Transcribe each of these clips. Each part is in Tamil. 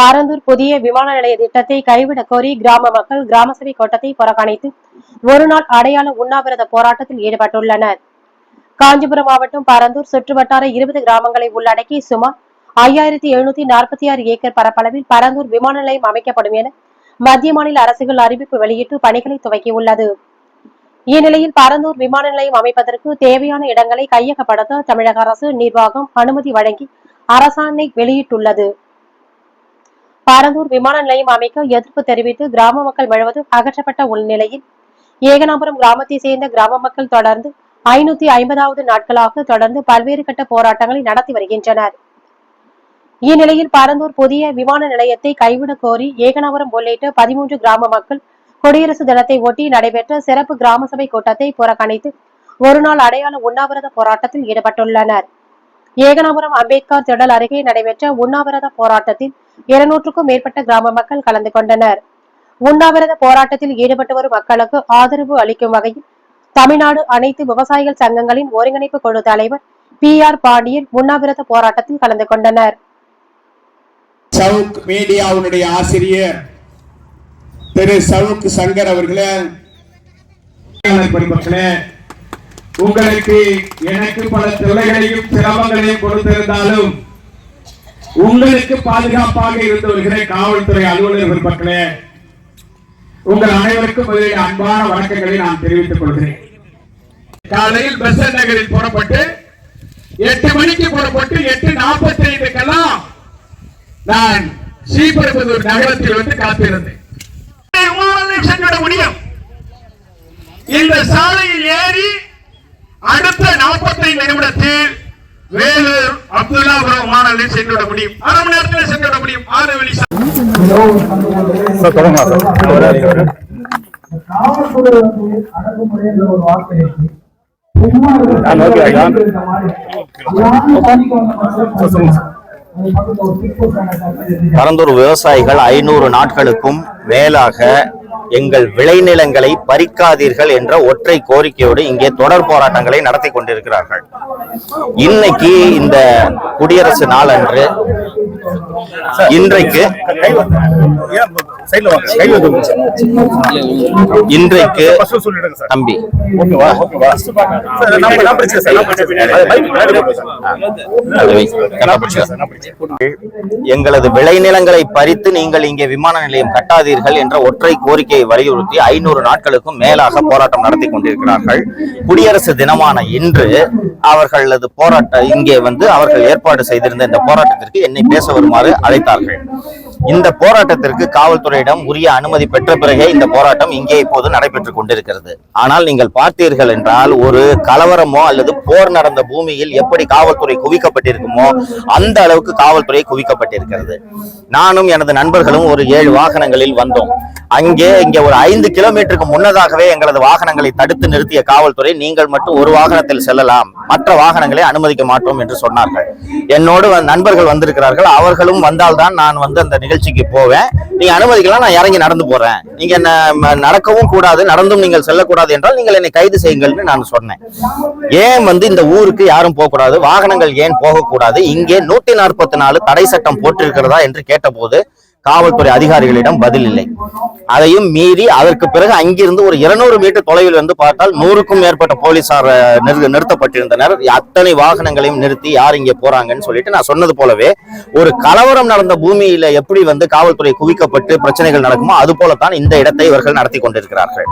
பாரந்தூர் புதிய விமான நிலைய திட்டத்தை கைவிடக் கோரி கிராம மக்கள் கிராம சபை கோட்டத்தை புறக்கணித்து ஒருநாள் அடையாள உண்ணாவிரத போராட்டத்தில் ஈடுபட்டுள்ளனர். காஞ்சிபுரம் மாவட்டம் பரந்தூர் சுற்றுவட்டார இருபது கிராமங்களை உள்ளடக்கி சுமார் ஐயாயிரத்தி எழுநூத்தி நாற்பத்தி ஆறு ஏக்கர் பரப்பளவில் பரந்தூர் விமான நிலையம் அமைக்கப்படும் என மத்திய மாநில அரசுகள் அறிவிப்பு வெளியிட்டு பணிகளை துவக்கியுள்ளது. இந்நிலையில் பரந்தூர் விமான நிலையம் அமைப்பதற்கு தேவையான இடங்களை கையகப்படுத்த தமிழக அரசு நிர்வாகம் அனுமதி வழங்கி அரசாணை வெளியிட்டுள்ளது. பரந்தூர் விமான நிலையம் அமைக்க எதிர்ப்பு தெரிவித்து கிராம மக்கள் முழுவதும் அகற்றப்பட்ட உள்நிலையில் ஏகனாபுரம் கிராமத்தை சேர்ந்த கிராம மக்கள் தொடர்ந்து ஐநூத்தி ஐம்பதாவது நாட்களாக தொடர்ந்து பல்வேறு கட்ட போராட்டங்களை நடத்தி வருகின்றனர். இந்நிலையில் பரந்தூர் புதிய விமான நிலையத்தை கைவிடக் கோரி ஏகனாபுரம் உள்ளிட்ட பதிமூன்று கிராம மக்கள் குடியரசு தினத்தை ஒட்டி நடைபெற்ற சிறப்பு கிராம சபை கூட்டத்தை புறக்கணித்து ஒருநாள் அடையாள உண்ணாவிரத போராட்டத்தில் ஈடுபட்டுள்ளனர். ஏகனாபுரம் அம்பேத்கர் திடல் அருகே நடைபெற்ற உண்ணாவிரத போராட்டத்தில் இருநூற்றுக்கும் மேற்பட்ட கிராம மக்கள் கலந்து கொண்டனர். உண்ணாவிரத போராட்டத்தில் ஈடுபட்டு வரும் மக்களுக்கு ஆதரவு அளிக்கும் வகையில் தமிழ்நாடு அனைத்து விவசாயிகள் சங்கங்களின் ஒருங்கிணைப்பு குழு தலைவர் பி ஆர் பாண்டியன் உண்ணாவிரத போராட்டத்தில் கலந்து கொண்டனர். சவுக் மீடியாவுடைய ஆசிரியர் திரு சவுக் சங்கர் அவர்களே உங்களுக்கு எனக்கு பல தொலைகளையும் சிரமங்களையும் கொடுத்திருந்தாலும் உங்களுக்கு பாதுகாப்பாக இருந்து வருகிற காவல்துறை அலுவலர்கள் பெருமக்களே உங்கள் அனைவருக்கும் முதலில் அன்பான வணக்கங்களை நான் தெரிவித்துக் கொள்கிறேன். காலையில் பெசன் நகரில் புறப்பட்டு எட்டு மணிக்கு புறப்பட்டு எட்டு நாற்பத்தி ஐந்துக்கெல்லாம் நான் ஸ்ரீபெரும்புதூர் நகரத்தில் வந்து காத்திருந்தேன். முடியும் இந்த சாலையில் ஏறி அடுத்த 45 நிமிடத்தில் வேலூர் அப்துல்லாபுரம் விமானத்தில் சென்றுவிட முடியும். அரை மணி நேரத்தில் சென்றுவிட முடியும். ஆறு வழி காவல்துறை வந்து ஒரு வார்த்தை இருக்கு பரந்தூர் விவசாயிகள் ஐநூறு நாட்களுக்கும் மேலாக எங்கள் விளைநிலங்களை பறிக்காதீர்கள் என்ற ஒற்றை கோரிக்கையோடு இங்கே தொடர் போராட்டங்களை நடத்தி கொண்டிருக்கிறார்கள். இன்னைக்கு இந்த குடியரசு நாளன்று இன்றைக்கு இன்றைக்கு தம்பி. எங்களது விளைநிலங்களை பறித்து நீங்கள் இங்கே விமான நிலையம் கட்டாதீர்கள் என்ற ஒற்றை கோரிக்கையை வலியுறுத்தி ஐநூறு நாட்களுக்கும் மேலாக போராட்டம் நடத்தி கொண்டிருக்கிறார்கள். குடியரசு தினமான இன்று அவர்களது போராட்ட இங்கே வந்து அவர்கள் ஏற்பாடு செய்திருந்த இந்த போராட்டத்திற்கு என்னை பேச வருமாறு அழைத்தார்கள். இந்த போராட்டத்திற்கு காவல்துறையிடம் உரிய அனுமதி பெற்ற பிறகே இந்த போராட்டம் இங்கே இப்போது நடைபெற்றுக் கொண்டிருக்கிறது. ஆனால் நீங்கள் பார்த்தீர்கள் என்றால் ஒரு கலவரமோ அல்லது போர் நடந்த பூமியில் எப்படி காவல்துறை குவிக்கப்பட்டிருக்குமோ அந்த அளவுக்கு காவல்துறை குவிக்கப்பட்டிருக்கிறது. நானும் எனது நண்பர்களும் ஒரு ஏழு வாகனங்களில் வந்தோம். அங்கே இங்கே ஒரு ஐந்து கிலோமீட்டருக்கு முன்னதாகவே எங்களது வாகனங்களை தடுத்து நிறுத்திய காவல்துறை நீங்கள் மட்டும் ஒரு வாகனத்தில் செல்லலாம். மற்ற வாகனங்களை அனுமதிக்க மாட்டோம் என்று சொன்னார்கள். என்னோடு நண்பர்கள் வந்திருக்கிறார்கள். அவர்களும் வந்தால்தான் நான் வந்து அந்த நிகழ்ச்சிக்கு போவேன். நீங்க அனுமதிக்கலாம் நான் இறங்கி நடந்து போறேன். நீங்க என்ன நடக்கவும் கூடாது நடந்தும் நீங்கள் செல்லக்கூடாது என்றால் நீங்கள் என்னை கைது செய்யுங்கள்னு நான் சொன்னேன். ஏன் வந்து இந்த ஊருக்கு யாரும் போகக்கூடாது? வாகனங்கள் ஏன் போகக்கூடாது? இங்கே நூத்தி நாற்பத்தி நாலு தடை சட்டம் போட்டிருக்கிறதா என்று கேட்டபோது காவல்துறை அதிகாரிகளிடம் பதில் இல்லை. அதையும் மீறி அதற்கு பிறகு அங்கிருந்து ஒரு இருநூறு மீட்டர் தொலைவில் இருந்து பார்த்தால் நூறுக்கும் மேற்பட்ட போலீசார் நிறுத்தப்பட்டிருந்தனர். அத்தனை வாகனங்களையும் நிறுத்தி யார் இங்கே போறாங்கன்னு சொல்லிட்டு நான் சொன்னது போலவே ஒரு கலவரம் நடந்த பூமியில எப்படி வந்து காவல்துறை குவிக்கப்பட்டு பிரச்சனைகள் நடக்குமோ அது போலத்தான் இந்த இடத்தை இவர்கள் நடத்தி கொண்டிருக்கிறார்கள்.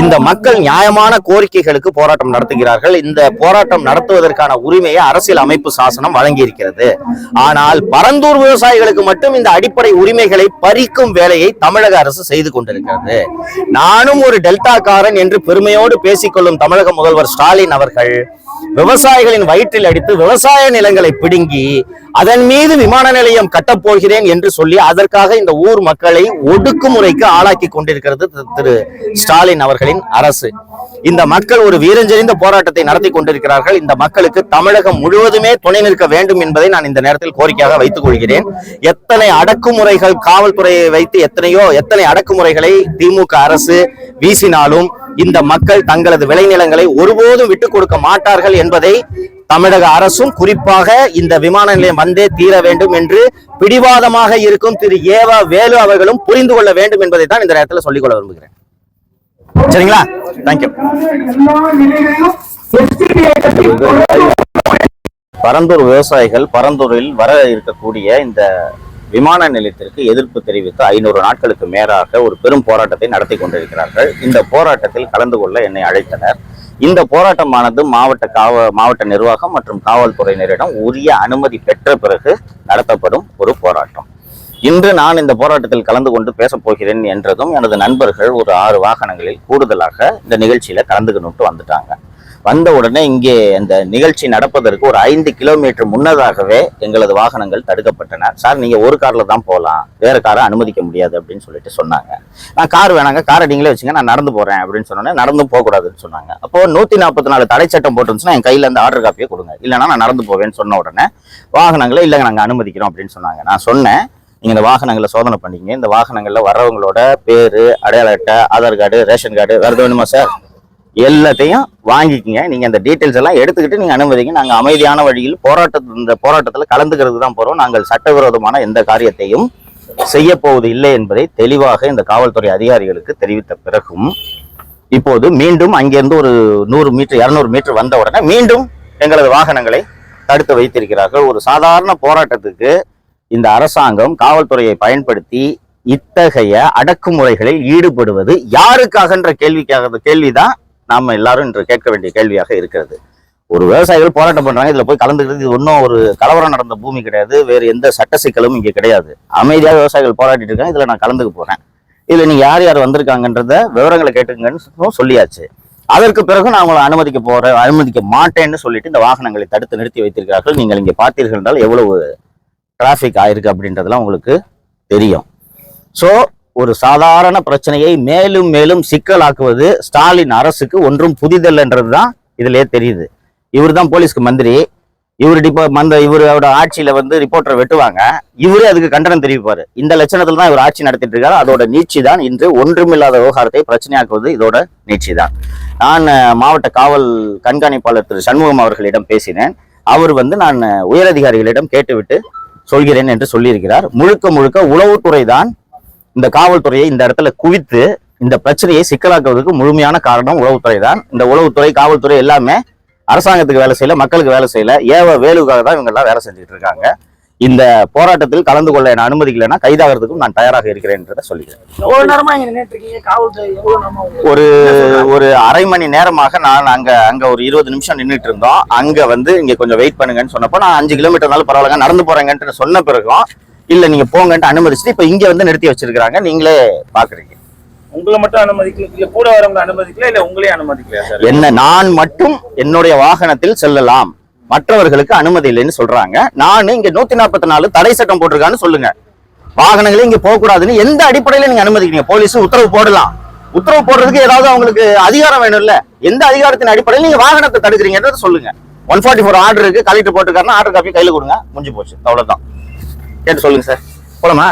இந்த மக்கள் நியாயமான கோரிக்கைகளுக்கு போராட்டம் நடத்துகிறார்கள். இந்த போராட்டம் நடத்துவதற்கான உரிமையை அரசியல் அமைப்பு சாசனம் வழங்கியிருக்கிறது. ஆனால் பரந்தூர் விவசாயிகளுக்கு மட்டும் இந்த அடிப்படை உரிமை குழந்தைகளை பறிக்கும் வேலையை தமிழக அரசு செய்து கொண்டிருக்கிறது. நானும் ஒரு டெல்டாக்காரன் என்று பெருமையோடு பேசிக்கொள்ளும் தமிழக முதல்வர் ஸ்டாலின் அவர்கள் விவசாயிகளின் வயிற்றில் அடித்து விவசாய நிலங்களை பிடுங்கி அதன் மீது விமான நிலையம் கட்டப்போகிறேன் என்று சொல்லி அதற்காக இந்த ஊர் மக்களை ஒடுக்குமுறைக்கு ஆளாக்கி கொண்டிருக்கிறது திரு ஸ்டாலின் அவர்களின் அரசு. இந்த மக்கள் ஒரு வீரஞ்செறிந்த போராட்டத்தை நடத்தி கொண்டிருக்கிறார்கள். இந்த மக்களுக்கு தமிழகம் முழுவதுமே துணை நிற்க வேண்டும் என்பதை நான் இந்த நேரத்தில் கோரிக்கையாக வைத்துக் கொள்கிறேன். எத்தனை அடக்குமுறைகள் காவல்துறையை வைத்து எத்தனையோ எத்தனை அடக்குமுறைகளை திமுக அரசு வீசினாலும் இந்த மக்கள் தங்களது விளைநிலங்களை ஒருபோதும் விட்டுக் கொடுக்க மாட்டார்கள் என்பதை தமிழக அரசும் குறிப்பாக இந்த விமான நிலையம் வந்தே தீர வேண்டும் என்று பிடிவாதமாக இருக்கும் திரு ஏவா வேலு அவர்களும் புரிந்து கொள்ள வேண்டும் என்பதை தான் இந்த நேரத்தில் சொல்லிக்கொள்ள விரும்புகிறேன். சரிங்களா? தேங்க்யூ பரந்தூர் விவசாயிகள் பரந்தூரில் வர இருக்கக்கூடிய இந்த விமான நிலையத்திற்கு எதிர்ப்பு தெரிவித்து ஐநூறு நாட்களுக்கு மேலாக ஒரு பெரும் போராட்டத்தை நடத்தி கொண்டிருக்கிறார்கள். இந்த போராட்டத்தில் கலந்து கொள்ள என்னை அழைத்தனர். இந்த போராட்டமானது மாவட்ட காவ மாவட்ட நிர்வாகம் மற்றும் காவல்துறையினரிடம் உரிய அனுமதி பெற்ற பிறகு நடத்தப்படும் ஒரு போராட்டம். இன்று நான் இந்த போராட்டத்தில் கலந்து கொண்டு பேசப் போகிறேன் என்றதும் எனது நண்பர்கள் ஒரு ஆறு வாகனங்களில் கூடுதலாக இந்த நிகழ்ச்சியில கலந்துக்கணும்ட்டு வந்துட்டாங்க. வந்த உடனே இங்கே இந்த நிகழ்ச்சி நடப்பதற்கு ஒரு ஐந்து கிலோமீட்டர் முன்னதாகவே எங்களது வாகனங்கள் தடுக்கப்பட்டன. சார் நீங்கள் ஒரு காரில் தான் போகலாம். வேறு காரை அனுமதிக்க முடியாது அப்படின்னு சொல்லிட்டு சொன்னாங்க. நான் கார் வேணாங்க காரை நீங்களே வச்சுங்க நான் நடந்து போகிறேன் அப்படின்னு சொன்னோன்னே நடந்து போகக்கூடாதுன்னு சொன்னாங்க. அப்போது நூற்றி நாற்பத்தி நாலு தடை சட்டம் போட்டுருந்துச்சுன்னா என் கையில் இருந்து ஆர்டர் காப்பியை கொடுங்க. இல்லைனா நான் நடந்து போவேன்னு சொன்ன உடனே வாகனங்களை இல்லைங்க நாங்கள் அனுமதிக்கிறோம் அப்படின்னு சொன்னாங்க. நான் சொன்னேன் நீங்கள் இந்த வாகனங்களை சோதனை பண்ணிங்க இந்த வாகனங்களில் வரவங்களோட பேர் அடையாள அட்டை ஆதார் கார்டு ரேஷன் கார்டு வேறு வேணுமா சார்? எல்லாத்தையும் வாங்கிக்கங்க. நீங்கள் அந்த டீட்டெயில்ஸ் எல்லாம் எடுத்துக்கிட்டு நீங்கள் அனுமதிங்க. நாங்கள் அமைதியான வழியில் போராட்டத்து இந்த போராட்டத்தில் கலந்துக்கிறது தான் போகிறோம் நாங்கள் சட்டவிரோதமான எந்த காரியத்தையும் செய்ய போவது இல்லை என்பதை தெளிவாக இந்த காவல்துறை அதிகாரிகளுக்கு தெரிவித்த பிறகும் இப்போது மீண்டும் அங்கிருந்து ஒரு நூறு மீட்டர் இரநூறு மீட்டர் வந்த உடனே மீண்டும் எங்களது வாகனங்களை தடுத்து வைத்திருக்கிறார்கள். ஒரு சாதாரண போராட்டத்துக்கு இந்த அரசாங்கம் காவல்துறையை பயன்படுத்தி இத்தகைய அடக்குமுறைகளில் ஈடுபடுவது யாருக்காகன்ற கேள்விக்காக கேள்விதான் நாம எல்லாரும் இன்று கேட்க வேண்டிய கேள்வியாக இருக்கிறது. ஒரு விவசாயிகள் போராட்டம் பண்ணுறாங்க இதில் போய் கலந்துக்கிறது இது ஒன்றும் ஒரு கலவரம் நடந்த பூமி கிடையாது வேறு எந்த சட்ட சிக்கலும் இங்கே கிடையாது. அமைதியாக விவசாயிகள் போராட்டிட்டு இருக்காங்க இதில் நான் கலந்துக்க போறேன். இதில் நீங்க யார் யார் வந்திருக்காங்கன்றத விவரங்களை கேட்டுங்கன்னு சொல்லியாச்சு. அதற்கு பிறகு நான் உங்களை அனுமதிக்க போறேன் அனுமதிக்க மாட்டேன்னு சொல்லிட்டு இந்த வாகனங்களை தடுத்து நிறுத்தி வைத்திருக்கிறார்கள். நீங்கள் இங்கே பார்த்தீர்கள் என்றால் எவ்வளவு டிராஃபிக் ஆயிருக்கு அப்படின்றதெல்லாம் உங்களுக்கு தெரியும். ஸோ ஒரு சாதாரண பிரச்சனையை மேலும் மேலும் சிக்கலாக்குவது ஸ்டாலின் அரசுக்கு ஒன்றும் புதிதல்லன்றது தான் இதுலயே தெரியுது. இவர் தான் போலீஸ்க்கு மந்திரி. இவர் டிப்போ மந்த இவரோட ஆட்சியில வந்து ரிப்போர்ட்டரை வெட்டுவாங்க. இவரே அதுக்கு கண்டனம் தெரிவிப்பார். இந்த லட்சணத்தில் தான் இவர் ஆட்சி நடத்திட்டு இருக்காரு. அதோட நீட்சி தான் இன்று ஒன்றுமில்லாத விவகாரத்தை பிரச்சனையாக்குவது இதோட நீட்சி தான் நான் மாவட்ட காவல் கண்காணிப்பாளர் திரு. சண்முகம் அவர்களிடம் பேசினேன். அவர் வந்து நான் உயரதிகாரிகளிடம் கேட்டுவிட்டு சொல்கிறேன் என்று சொல்லியிருக்கிறார். முழுக்க முழுக்க உளவுத்துறை தான் இந்த காவல்துறையை இந்த இடத்துல குவித்து இந்த பிரச்சனையை சிக்கலாக்குவதற்கு முழுமையான காரணம் உளவுத்துறை தான். இந்த உளவுத்துறை காவல்துறை எல்லாமே அரசாங்கத்துக்கு வேலை செய்யல மக்களுக்கு வேலை செய்யல. ஏவ வேலுக்காக தான் இவங்க எல்லாம் வேலை செஞ்சுட்டு இருக்காங்க. இந்த போராட்டத்தில் கலந்து கொள்ள என்ன அனுமதிக்கலைன்னா கைதாகிறதுக்கும் நான் தயாராக இருக்கிறேன்றதை சொல்லிக்கிறேன். ஒரு ஒரு அரை மணி நேரமாக நான் அங்க அங்க ஒரு இருபது நிமிஷம் நின்றுட்டு இருந்தோம் அங்க வந்து இங்க கொஞ்சம் வெயிட் பண்ணுங்கன்னு சொன்னப்போ நான் அஞ்சு கிலோமீட்டர்னாலும் பரவாயில்லைங்க நடந்து போறேங்கன்ட்டு சொன்ன பிறகும் இல்ல நீங்க போங்கன்ட்டு அனுமதிச்சுட்டு இப்ப இங்க வந்து நிறுத்தி வச்சிருக்காங்க நீங்களே பாக்குறீங்க. உங்களை மட்டும் அனுமதிக்கல கூட வரவங்க அனுமதிக்கல இல்ல உங்களே அனுமதிக்கலையா சார்? என்ன நான் மட்டும் என்னுடைய வாகனத்தில் செல்லலாம். மற்றவர்களுக்கு அனுமதி இல்லைன்னு சொல்றாங்க. நான் இங்க நூத்தி நாற்பத்தி நாலு தடை சட்டம் போட்டிருக்கான்னு சொல்லுங்க. வாகனங்களே இங்க போக கூடாதுன்னு எந்த அடிப்படையில நீங்க அனுமதிக்கிறீங்க? போலீஸ் உத்தரவு போடலாம். உத்தரவு போடுறதுக்கு ஏதாவது அவங்களுக்கு அதிகாரம் வேணும்ல. எந்த அதிகாரத்தின் அடிப்படையில் நீங்க வாகனத்தை தடுக்கிறீங்கன்றத சொல்லுங்க. ஒன் ஃபார்ட்டி ஃபோர் ஆர்டர் இருக்கு. கலெக்டர் போட்டுருக்காருன்னா ஆர்டர் காப்பி கையில கொடுங்க. முடிஞ்சு போச்சு. அவ்வளவுதான். கேட்டு சொல்லுங்க சார். போலாமா?